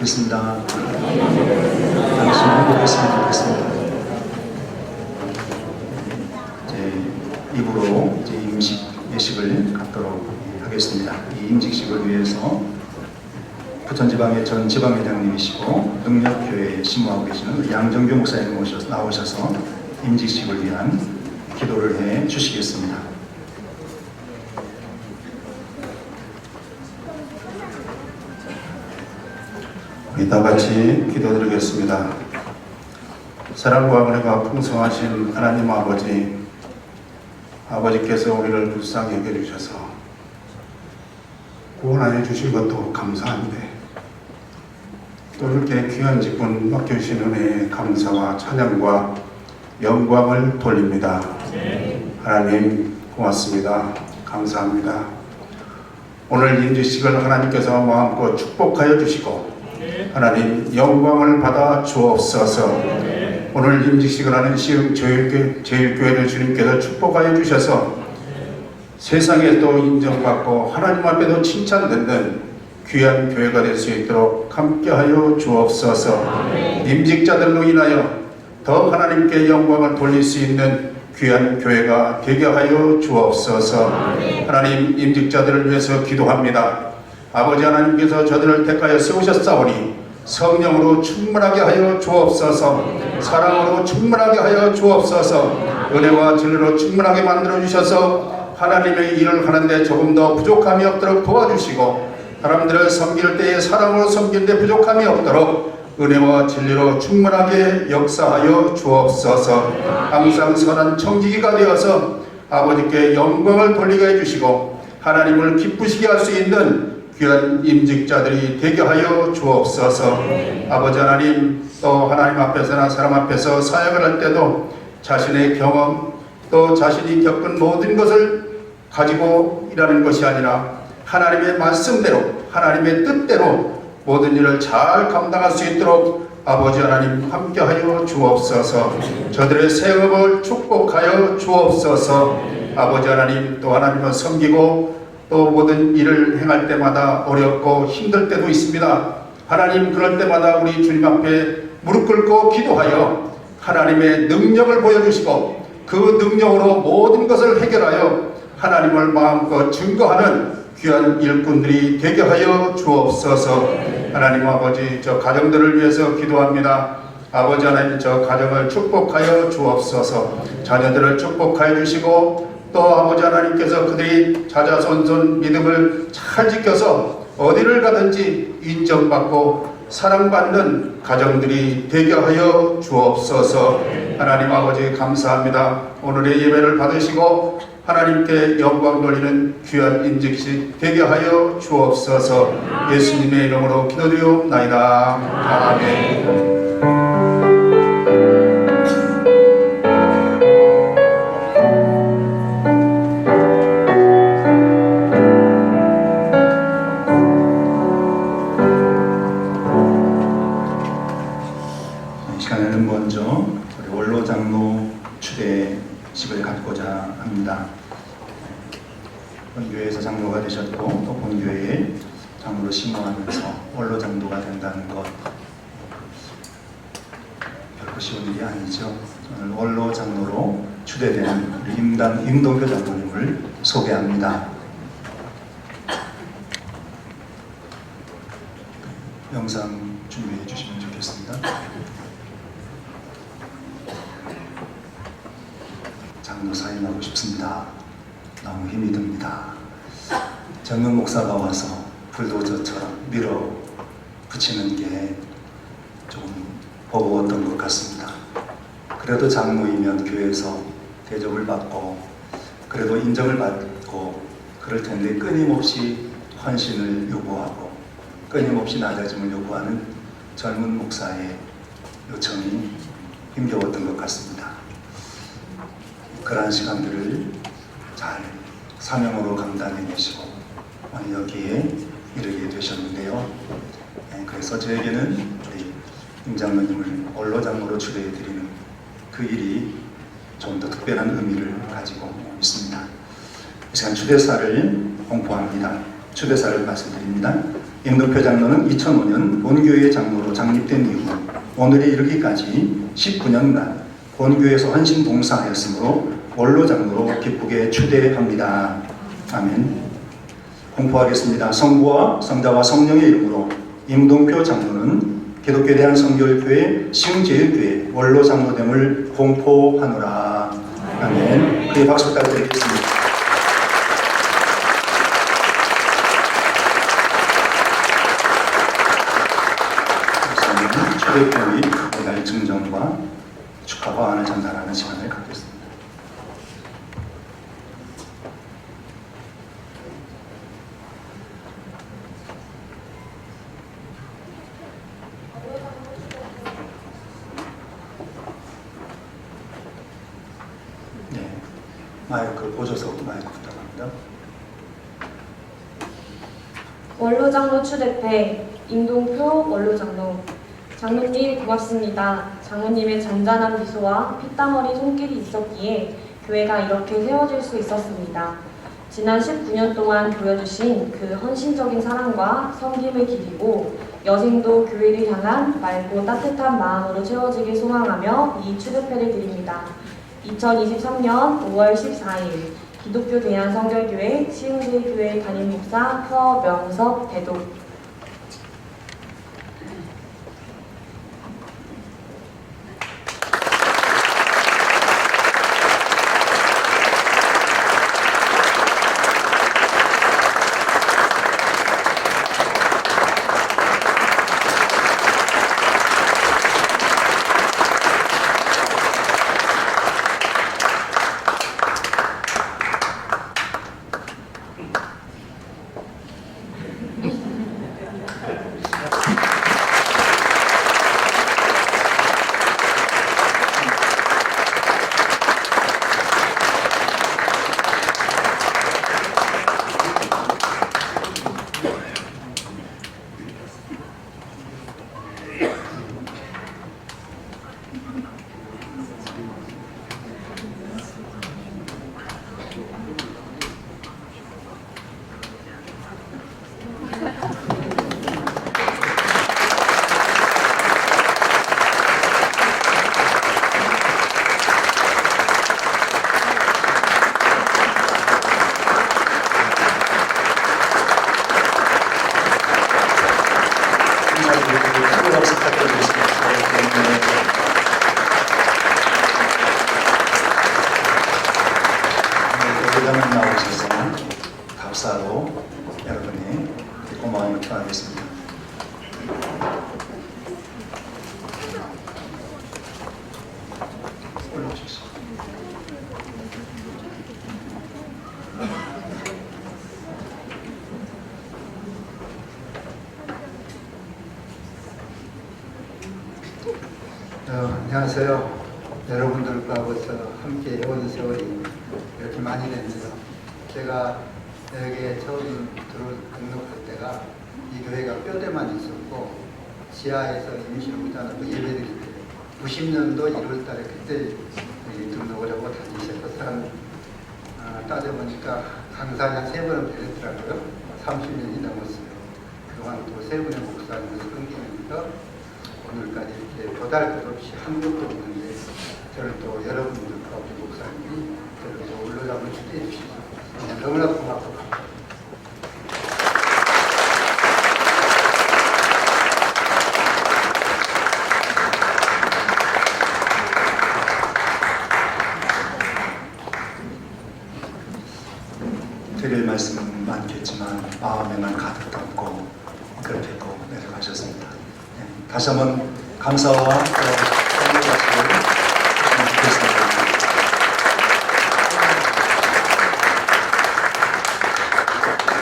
좋겠습니다. 당신 행복했으면 좋겠습니다. 이제 입으로 이제 임식 예식을 갖도록 하겠습니다. 이 임직식을 위해서 부천지방의 전 지방회장님이시고 능력교회에 심호하고 계시는 양정규 목사님 나오셔서 임직식을 위한 기도를 해 주시겠습니다. 다 같이 기도드리겠습니다. 사랑과 은혜가 풍성하신 하나님 아버지, 아버지께서 우리를 불쌍히 여겨주셔서 구원하여 주신 것도 감사한데 또 이렇게 귀한 직분 맡겨주신 은혜에 감사와 찬양과 영광을 돌립니다. 하나님 고맙습니다. 감사합니다. 오늘 인주식을 하나님께서 마음껏 축복하여 주시고 하나님 영광을 받아 주옵소서. 오늘 임직식을 하는 시흥 제일교- 제일교회를 주님께서 축복하여 주셔서 세상에도 인정받고 하나님 앞에도 칭찬받는 귀한 교회가 될 수 있도록 함께하여 주옵소서. 임직자들로 인하여 더 하나님께 영광을 돌릴 수 있는 귀한 교회가 되게 하여 주옵소서. 하나님 임직자들을 위해서 기도합니다. 아버지 하나님께서 저들을 택하여 세우셨사오니 성령으로 충만하게 하여 주옵소서. 사랑으로 충만하게 하여 주옵소서. 은혜와 진리로 충만하게 만들어 주셔서 하나님의 일을 하는데 조금 더 부족함이 없도록 도와주시고 사람들을 섬길 때에 사랑으로 섬길 때 부족함이 없도록 은혜와 진리로 충만하게 역사하여 주옵소서. 항상 선한 청지기가 되어서 아버지께 영광을 돌리게 해주시고 하나님을 기쁘시게 할 수 있는 귀한 임직자들이 되게 하여 주옵소서. 아버지 하나님 또 하나님 앞에서나 사람 앞에서 사역을 할 때도 자신의 경험 또 자신이 겪은 모든 것을 가지고 일하는 것이 아니라 하나님의 말씀대로 하나님의 뜻대로 모든 일을 잘 감당할 수 있도록 아버지 하나님 함께하여 주옵소서. 저들의 생업을 축복하여 주옵소서. 아버지 하나님 또 하나님을 섬기고 또 모든 일을 행할 때마다 어렵고 힘들 때도 있습니다. 하나님 그럴 때마다 우리 주님 앞에 무릎 꿇고 기도하여 하나님의 능력을 보여주시고 그 능력으로 모든 것을 해결하여 하나님을 마음껏 증거하는 귀한 일꾼들이 되게 하여 주옵소서. 하나님 아버지 저 가정들을 위해서 기도합니다. 아버지 하나님 저 가정을 축복하여 주옵소서. 자녀들을 축복하여 주시고 또 아버지 하나님께서 그들이 자자손손 믿음을 잘 지켜서 어디를 가든지 인정받고 사랑받는 가정들이 되게 하여 주옵소서. 하나님 아버지 감사합니다. 오늘의 예배를 받으시고 하나님께 영광 돌리는 귀한 인직식 되게 하여 주옵소서. 예수님의 이름으로 기도드리옵나이다. 아멘 장로로 심호하면서 원로 장로가 된다는 것 결코 쉬운 일이 아니죠. 오늘 원로 장로로 추대된 우리 임당 임동교 장로님을 소개합니다. 영상 준비해 주시면 좋겠습니다. 장로 사인하고 싶습니다. 너무 힘이 듭니다. 젊은 목사가 와서 불도저처럼 밀어 붙이는 게 조금 버거웠던 것 같습니다. 그래도 장로이면 교회에서 대접을 받고 그래도 인정을 받고 그럴 텐데 끊임없이 헌신을 요구하고 끊임없이 낮아짐을 요구하는 젊은 목사의 요청이 힘겨웠던 것 같습니다. 그러한 시간들을 잘 사명으로 감당해 내시고 오늘 여기에 이르게 되셨는데요. 네, 그래서 저에게는 우리 임 장로님을 원로 장로로 추대해 드리는 그 일이 좀 더 특별한 의미를 가지고 있습니다. 이 시간 추대사를 공포합니다. 추대사를 말씀드립니다. 임동표 장로는 2005년 본교회 장로로 장립된 이후 오늘에 이르기까지 19년간 본교회에서 헌신 봉사하였으므로 원로 장로로 기쁘게 추대합니다. 아멘. 공포하겠습니다. 성부와 성자와 성령의 이름으로 임동표 장로는 기독교에 대한 성결교회 시흥제일교회 원로 장로됨을 공포하노라. 아멘. 그의 박수 부탁드리겠습니다. 초대교회 매달 증정과 축하와 안을 전달하는 시간을 갖겠습니다. 마이크 보셔서 마이크 부탁합니다. 원로장로 추대패 임동표 원로장로 장로님 고맙습니다. 장로님의 잔잔한 미소와 어린 손길이 있었기에 교회가 이렇게 세워질 수 있었습니다. 지난 19년 동안 보여주신 그 헌신적인 사랑과 섬김을 기리고 여생도 교회를 향한 맑고 따뜻한 마음으로 채워지길 소망하며 이 추대패를 드립니다. 2023년 5월 14일 기독교 대한성결교회 시흥제교회 담임 목사 허명섭 대독 인사드리고 큰 박수 부탁드리겠습니다. 네. 여기다만 나오셔서 감사로 여러분이 고마움을 표하겠습니다. 올라오십시오. 어, 안녕하세요. 여러분들과 함께 해온 세월이 이렇게 많이 됐네요. 제가 여기에 처음 들어 등록할 때가 이 교회가 뼈대만 있었고 지하에서 임시로 묻어놓고 예배드릴 때 90년도 1월 달에 그때 등록을 하고 다니셨고 사람 아, 따져보니까 강사를 한세 번은 배웠더라고요. 30년이 넘었어요. 그동안 또 세 분의 목사님을 섬기면서 오늘까지 이렇게 도달 것 없이 한 것도 없는데 저를 또 여러분들과 우리 목사님이 저를 또 추대해 주셔서 그냥 너무나 고맙고 감사합니다. 드릴 말씀은 많겠지만 마음에만 가득 담고 그렇게 꼭 내려가셨습니다. 네, 다시 한번 감사와